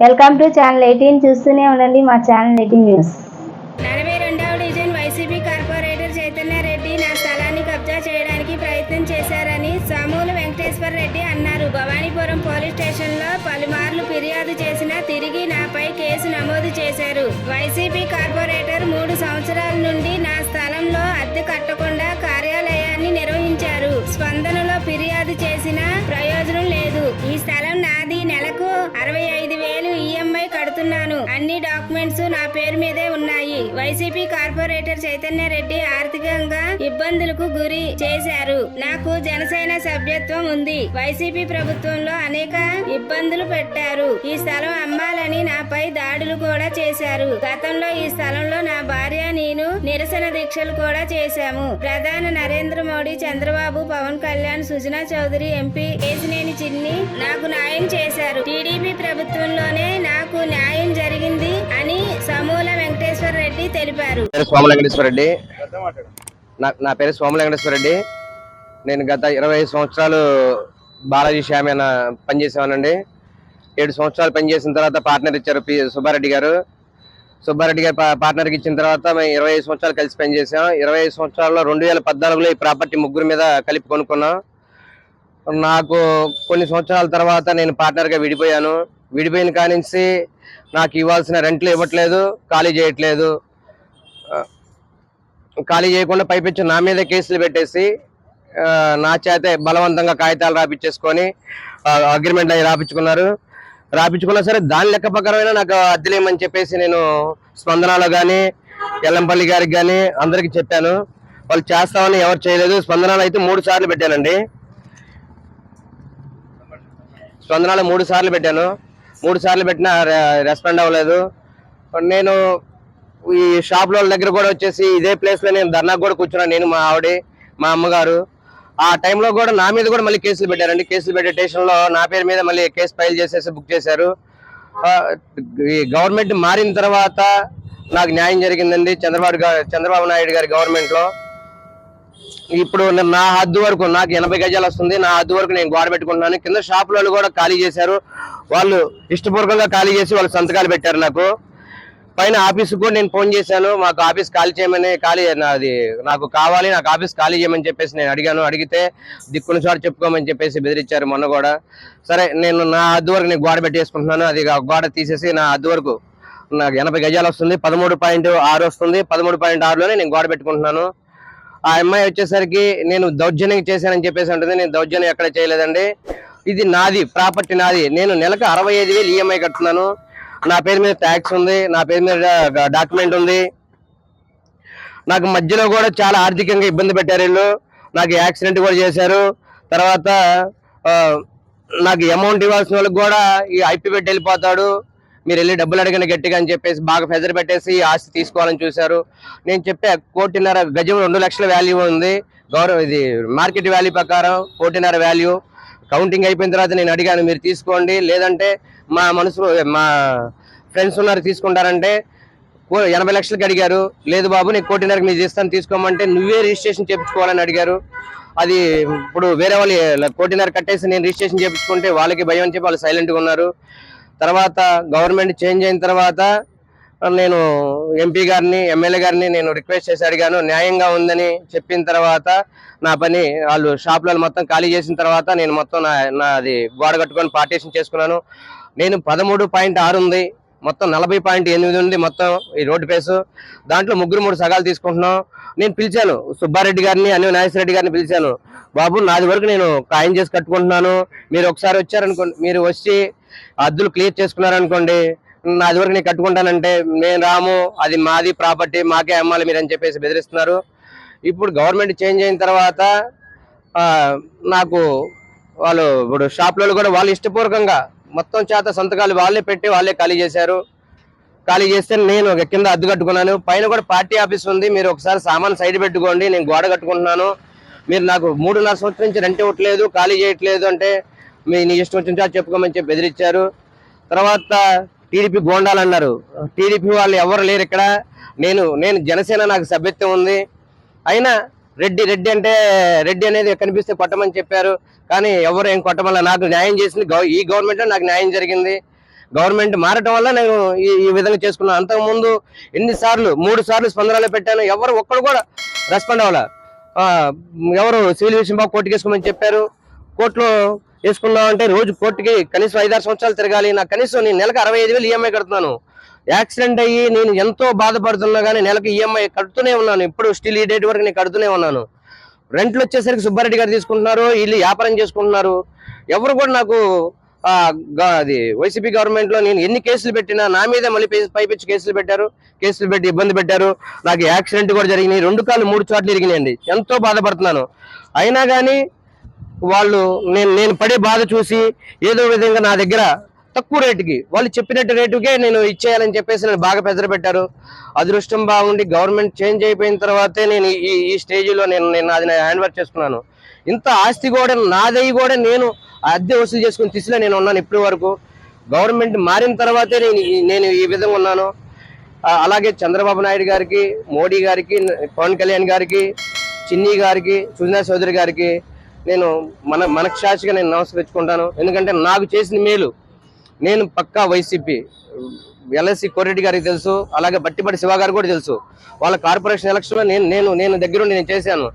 Welcome to channel eighteen చూస్తూనే ఉండండి మా ఛానల్ ఎయిటీన్ న్యూస్ నలభై రెండవ division YCP corporator Chaitanya Reddy నా స్థలాన్ని కబ్జా చేయడానికి ప్రయత్నం చేశారని సామూలు వెంకటేశ్వర రెడ్డి అన్నారు. భవానీపురం పోలీస్ స్టేషన్లో పలుమార్లు ఫిర్యాదు చేసినా తిరిగి నాపై కేసు నమోదు చేశారు. వైసీపీ కార్పొరేటర్ మూడు సంవత్సరాల నుండి నా స్థలంలో అద్దె కట్టకుండా కార్యాలయాన్ని నిర్వహించారు. స్పందనలో ఫిర్యాదు చేసినా పేరు మీదే ఉన్నాయి. వైసీపీ కార్పొరేటర్ చైతన్య రెడ్డి ఆర్థికంగా ఇబ్బందులకు గురి చేశారు. నాకు జనసేన సభ్యత్వం ఉంది. వైసీపీ ప్రభుత్వంలో అనేక ఇబ్బందులు పెట్టారు. ఈ స్థలం అమ్మాలని నాపై దాడులు కూడా చేశారు. గతంలో ఈ స్థలంలో నా భార్య నేను నిరసన దీక్షలు కూడా చేశాము. ప్రధాని నరేంద్ర మోడీ చంద్రబాబు పవన్ కళ్యాణ్ సుజనా చౌదరి ఎంపీ కేసినేని చిన్ని నాకు న్యాయం చేశారు. టీడీపీ ప్రభుత్వంలోనే నాకు న్యాయం జరిగింది అని సమూల వెంకటేశ్వర రెడ్డి తెలిపారు. సోమ రెడ్డి. నా నా పేరు సోమ రెడ్డి. నేను గత ఇరవై ఐదు సంవత్సరాలు బాలాజీ శ్యామేన పనిచేసామనండి ఏడు సంవత్సరాలు పనిచేసిన తర్వాత పార్ట్నర్ ఇచ్చారు పి సుబ్బారెడ్డి గారు. సుబ్బారెడ్డి గారు పార్ట్నర్కి ఇచ్చిన తర్వాత మేము ఇరవై ఐదు సంవత్సరాలు కలిసి పనిచేసాం ఇరవై ఐదు సంవత్సరాల్లో రెండు వేల పద్నాలుగులో ఈ ప్రాపర్టీ ముగ్గురు మీద కలిపి కొనుక్కున్నాం. నాకు కొన్ని సంవత్సరాల తర్వాత నేను పార్ట్నర్గా విడిపోయాను. విడిపోయిన కానించి నాకు ఇవ్వాల్సిన రెంట్లు ఇవ్వట్లేదు ఖాళీ చేయట్లేదు. ఖాళీ చేయకుండా పైపించి నా మీద కేసులు పెట్టేసి నా చేతే బలవంతంగా కాగితాలు రాపిచ్చేసుకొని అగ్రిమెంట్ అవి రాపించుకున్నారు రాపించుకున్నా సరే దాని లెక్క ప్రకారమైన నాకు అద్దెలేమని చెప్పేసి నేను స్పందనలో కానీ ఎల్లంపల్లి గారికి కానీ అందరికి చెప్పాను. వాళ్ళు చేస్తామని ఎవరు చేయలేదు. స్పందనలు అయితే మూడు సార్లు పెట్టానండి. స్పందనలు మూడు సార్లు పెట్టాను. మూడు సార్లు పెట్టినా రెస్పాండ్ అవ్వలేదు. నేను ఈ షాప్ వాళ్ళ దగ్గర కూడా వచ్చేసి ఇదే ప్లేస్లో నేను ధర్నా కూడా కూర్చున్నాను. నేను మా ఆవిడ మా అమ్మగారు. ఆ టైంలో కూడా నా మీద కూడా మళ్ళీ కేసులు పెట్టారండి. కేసులు పెట్టే స్టేషన్లో నా పేరు మీద మళ్ళీ కేసు ఫైల్ చేసేసి బుక్ చేశారు. ఈ గవర్నమెంట్ మారిన తర్వాత నాకు న్యాయం జరిగిందండి. చంద్రబాబు గారు చంద్రబాబు నాయుడు గారి గవర్నమెంట్లో ఇప్పుడు నా హద్దు వరకు నాకు ఎనభై గజాలు వస్తుంది. నా హద్దు వరకు నేను గోడ పెట్టుకుంటున్నాను. కింద షాప్ వాళ్ళు కూడా ఖాళీ చేశారు. వాళ్ళు ఇష్టపూర్వకంగా ఖాళీ చేసి వాళ్ళు సంతకాలు పెట్టారు నాకు. పైన ఆఫీస్కి కూడా నేను ఫోన్ చేశాను. మాకు ఆఫీస్ ఖాళీ చేయమని ఖాళీ నాది నాకు కావాలి నాకు ఆఫీస్ ఖాళీ చేయమని చెప్పేసి నేను అడిగాను. అడిగితే దిక్కున చోట చెప్పుకోమని చెప్పేసి బెదిరించారు మొన్న కూడా. సరే నేను నా హద్దు వరకు నేను గోడ పెట్టేసుకుంటున్నాను. అది గోడ తీసేసి నా హద్దు వరకు నాకు ఎనభై గజాలు వస్తుంది. పదమూడు పాయింట్ ఆరు వస్తుంది. పదమూడు పాయింట్ ఆరులోనే నేను గోడ పెట్టుకుంటున్నాను. ఆ అమ్మాయి వచ్చేసరికి నేను దౌర్జన్యం చేశానని చెప్పేసి ఉంటుంది నేను దౌర్జన్యం ఎక్కడ చేయలేదండి. ఇది నాది ప్రాపర్టీ నాది. నేను నెలకు అరవై ఐదు వేలు ఈఎంఐ కడుతున్నాను నా పేరు మీద ట్యాక్స్ ఉంది నా పేరు మీద డాక్యుమెంట్ ఉంది. నాకు మధ్యలో కూడా చాలా ఆర్థికంగా ఇబ్బంది పెట్టారు వీళ్ళు. నాకు యాక్సిడెంట్ కూడా చేశారు. తర్వాత నాకు అమౌంట్ ఇవ్వాల్సిన వాళ్ళకి కూడా ఈ ఐపీ పెట్టి వెళ్ళిపోతాడు. మీరు వెళ్ళి డబ్బులు అడగండి గట్టిగా అని చెప్పేసి బాగా ఫెజర్ పెట్టేసి ఆస్తి తీసుకోవాలని చూశారు. నేను చెప్పే కోటిన్నర గజం రెండు లక్షల వాల్యూ ఉంది. గౌరవ ఇది మార్కెట్ వాల్యూ ప్రకారం కోటిన్నర వాల్యూ కౌంటింగ్ అయిపోయిన తర్వాత నేను అడిగాను మీరు తీసుకోండి. లేదంటే మా మనసులో మా ఫ్రెండ్స్ ఉన్నారు తీసుకుంటారంటే కో- ఎనభై లక్షలకి అడిగారు. లేదు బాబు నేను కోటిన్నరకు మీరు ఇస్తాను తీసుకోమంటే నువ్వే రిజిస్ట్రేషన్ చేయించుకోవాలని అడిగారు. అది ఇప్పుడు వేరే వాళ్ళు కోటిన్నర కట్టేసి నేను రిజిస్ట్రేషన్ చేయించుకుంటే వాళ్ళకి భయం అని చెప్పి వాళ్ళు సైలెంట్గా ఉన్నారు. తర్వాత గవర్నమెంట్ చేంజ్ అయిన తర్వాత నేను ఎంపీ గారిని ఎమ్మెల్యే గారిని నేను రిక్వెస్ట్ చేసి అడిగాను. న్యాయంగా ఉందని చెప్పిన తర్వాత నా పని వాళ్ళు షాపులలో మొత్తం ఖాళీ చేసిన తర్వాత నేను మొత్తం నా నాది గోడ కట్టుకొని పార్టీషన్ చేసుకున్నాను. నేను పదమూడు పాయింట్ ఆరు ఉంది. మొత్తం నలభై పాయింట్ ఎనిమిది ఉంది మొత్తం ఈ రోడ్డు పేసు. దాంట్లో ముగ్గురు మూడు సగాలు తీసుకుంటున్నాం. నేను పిలిచాను సుబ్బారెడ్డి గారిని అనివ నాగేశ్వరరెడ్డి గారిని పిలిచాను. బాబు నాది వరకు నేను ఖాయం చేసి కట్టుకుంటున్నాను. మీరు ఒకసారి వచ్చారనుకోండి మీరు వచ్చి అద్దులు క్లియర్ చేసుకున్నారనుకోండి నాది వరకు నేను కట్టుకుంటానంటే నేను రాము అది మాది ప్రాపర్టీ మాకే అమ్మాలి మీరు అని చెప్పేసి బెదిరిస్తున్నారు. ఇప్పుడు గవర్నమెంట్ చేంజ్ అయిన తర్వాత నాకు వాళ్ళు ఇప్పుడు షాప్లలో కూడా వాళ్ళు ఇష్టపూర్వకంగా మొత్తం చేత సంతకాలు వాళ్ళే పెట్టి వాళ్ళే ఖాళీ చేశారు. ఖాళీ చేస్తే నేను ఒక కింద అద్దు కట్టుకున్నాను. పైన కూడా పార్టీ ఆఫీస్ ఉంది. మీరు ఒకసారి సామాన్ సైడ్ పెట్టుకోండి. నేను గోడ కట్టుకుంటున్నాను. మీరు నాకు మూడున్నర సంవత్సరం నుంచి రెంట్ ఇవ్వట్లేదు ఖాళీ చేయట్లేదు అంటే మీ నీ ఇష్టం వచ్చిన చోట చెప్పుకోమని చెప్పి బెదిరించారు. తర్వాత టీడీపీ గోండాలు అన్నారు. టీడీపీ వాళ్ళు ఎవరు లేరు ఇక్కడ. నేను నేను జనసేన నాకు సభ్యత్వం ఉంది. అయినా రెడ్డి రెడ్డి అంటే రెడ్డి అనేది కనిపిస్తే కొట్టమని చెప్పారు. కానీ ఎవరు ఏం కొట్టమల్ల నాకు న్యాయం చేసింది ఈ గవర్నమెంట్ నాకు న్యాయం జరిగింది. గవర్నమెంట్ మారటం వల్ల నేను ఈ ఈ విధంగా చేసుకున్నాను అంతకుముందు ఎన్నిసార్లు మూడు సార్లు స్పందనలో పెట్టాను. ఎవరు ఒక్కడు కూడా రెస్పాండ్ అవ్వాల. ఎవరు సివిల్ విషయం బాగా కోర్టుకి వేసుకోమని చెప్పారు. కోర్టులో వేసుకున్నాం అంటే రోజు కోర్టుకి కనీసం ఐదారు సంవత్సరాలు తిరగాలి. నాకు కనీసం నేను నెలకు అరవై ఐదు వేలు ఈఎంఐ కడుతున్నాను. యాక్సిడెంట్ అయ్యి నేను ఎంతో బాధపడుతున్నా కానీ నెలకు ఈఎంఐ కడుతూనే ఉన్నాను. ఇప్పుడు స్టిల్ ఈ డేట్ వరకు నేను కడుతూనే ఉన్నాను. రెంట్లు వచ్చేసరికి సుబ్బారెడ్డి గారు తీసుకుంటున్నారు వీళ్ళు వ్యాపారం చేసుకుంటున్నారు. ఎవరు కూడా నాకు అది వైసీపీ గవర్నమెంట్లో నేను ఎన్ని కేసులు పెట్టినా నా మీద మళ్ళీ పైపించి కేసులు పెట్టారు కేసులు పెట్టి ఇబ్బంది పెట్టారు. నాకు యాక్సిడెంట్ కూడా జరిగినాయి. రెండు కాళ్ళు మూడు చోట్ల ఇరిగినాయండి. ఎంతో బాధపడుతున్నాను. అయినా కానీ వాళ్ళు నేను నేను పడే బాధ చూసి ఏదో విధంగా నా దగ్గర తక్కువ రేటుకి. వాళ్ళు చెప్పినట్టు రేటుకే నేను ఇచ్చేయాలని చెప్పేసి నేను బాగా పెద్దలు పెట్టారు. అదృష్టం బాగుండి గవర్నమెంట్ చేంజ్ అయిపోయిన తర్వాతే నేను ఈ ఈ స్టేజ్లో నేను నేను అది హ్యాండ్ వర్క్ చేసుకున్నాను. ఇంత ఆస్తి కూడా నాదయ్యి కూడా నేను ఆ అద్దె వసూలు చేసుకుని తీసిలో నేను ఉన్నాను ఇప్పటి వరకు. గవర్నమెంట్ మారిన తర్వాతే నేను ఈ- నేను ఈ విధంగా ఉన్నాను. అలాగే చంద్రబాబు నాయుడు గారికి మోడీ గారికి పవన్ కళ్యాణ్ గారికి చిన్ని గారికి సుజనా చౌదరి గారికి నేను మన మనక్షాషిగా నేను నమస్కరించుకుంటాను. ఎందుకంటే నాకు చేసిన మేలు నేను పక్కా వైసీపీ ఎల్ఎస్సి కోరెడ్డి గారికి తెలుసు అలాగే బట్టిపట్టి శివ గారు కూడా తెలుసు. వాళ్ళ కార్పొరేషన్ ఎలక్షన్లో నేను నేను నేను దగ్గరుండి నేను చేశాను.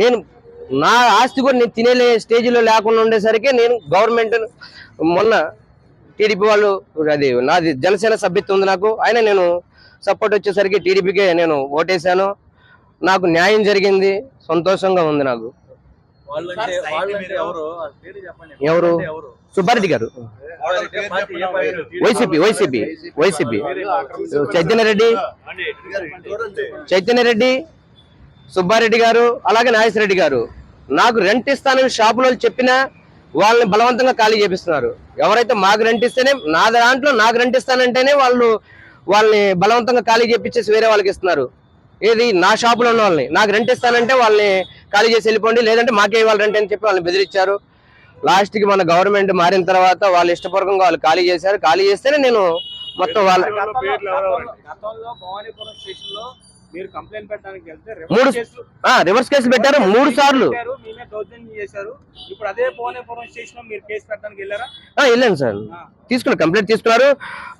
నేను నా ఆస్తి కూడా నేను తినేలే స్టేజ్లో లేకుండా ఉండేసరికి నేను గవర్నమెంట్ మొన్న టీడీపీ వాళ్ళు అది నాది జనసేన సభ్యత్వం ఉంది నాకు. ఆయన నేను సపోర్ట్ వచ్చేసరికి టీడీపీకే నేను ఓటేశాను. నాకు న్యాయం జరిగింది. సంతోషంగా ఉంది నాకు. ఎవరు? సుబ్బారెడ్డి గారు? YCP YCP YCP. Chaitanya Reddy. Chaitanya Reddy. Subbareddy గారు అలాగే నాగేశ్వర రెడ్డి గారు. నాకు రెంట్ ఇస్తానని షాపులో చెప్పినా వాళ్ళని బలవంతంగా ఖాళీ చేపిస్తున్నారు. ఎవరైతే మాకు రెంట్ ఇస్తేనే నా దాంట్లో నాకు రెంట్ ఇస్తానంటేనే వాళ్ళు వాళ్ళని బలవంతంగా ఖాళీ చేపించేసి వేరే వాళ్ళకి ఇస్తున్నారు. ఏది? నా షాపులో ఉన్న వాళ్ళని. నాకు రెంట్ ఇస్తానంటే వాళ్ళని ఖాళీ చేసి వెళ్ళిపోండి. లేదంటే మాకే ఇవ్వాలి రెంట్ అని చెప్పి వాళ్ళని బెదిరించారు. లాస్ట్కి మన గవర్నమెంట్ మారిన తర్వాత వాళ్ళు ఇష్టపూర్వకంగా వాళ్ళు ఖాళీ చేశారు. ఖాళీ చేస్తేనే నేను మొత్తం వాళ్ళ గతంలో గతంలో భవానీపురం స్టేషన్లో మీరు కంప్లైంట్ పెట్టడానికి వెళ్తే మూడు రివర్స్ కేసులు రివర్స్ కేసు పెట్టారు. మూడు సార్లు. దౌర్జన్యం చేశారు. ఇప్పుడు అదే భవానీపురం స్టేషన్లో మీరు కేసు పెట్టడానికి వెళ్ళారా? ఆ, వెళ్ళాను సార్. తీసుకున్నారు కంప్లైంట్ తీసుకున్నారు.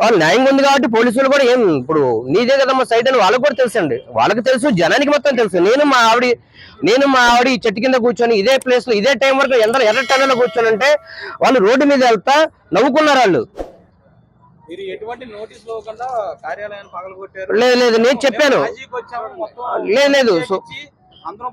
వాళ్ళు న్యాయంగా ఉంది కాబట్టి పోలీసులు కూడా ఏం ఇప్పుడు నీదే కదమ్మా సైట్ అని వాళ్ళకి కూడా తెలుసు అండి వాళ్ళకి తెలుసు జనానికి మొత్తం తెలుసు. నేను మా ఆవిడ నేను మా ఆవిడ ఈ చెట్టు కింద కూర్చొని ఇదే ప్లేస్లో ఇదే టైం వరకు ఎందరో ఎర్ర టన్నులో కూర్చొని అంటే వాళ్ళు రోడ్డు మీద వెళ్తా నవ్వుకున్నారు వాళ్ళు. మీరు ఎటువంటి నోటీస్ ఇవ్వకుండా కార్యాలయాన్ని పగలగొట్టారు? లేదు లేదు నేను చెప్పాను. లేదు అందరం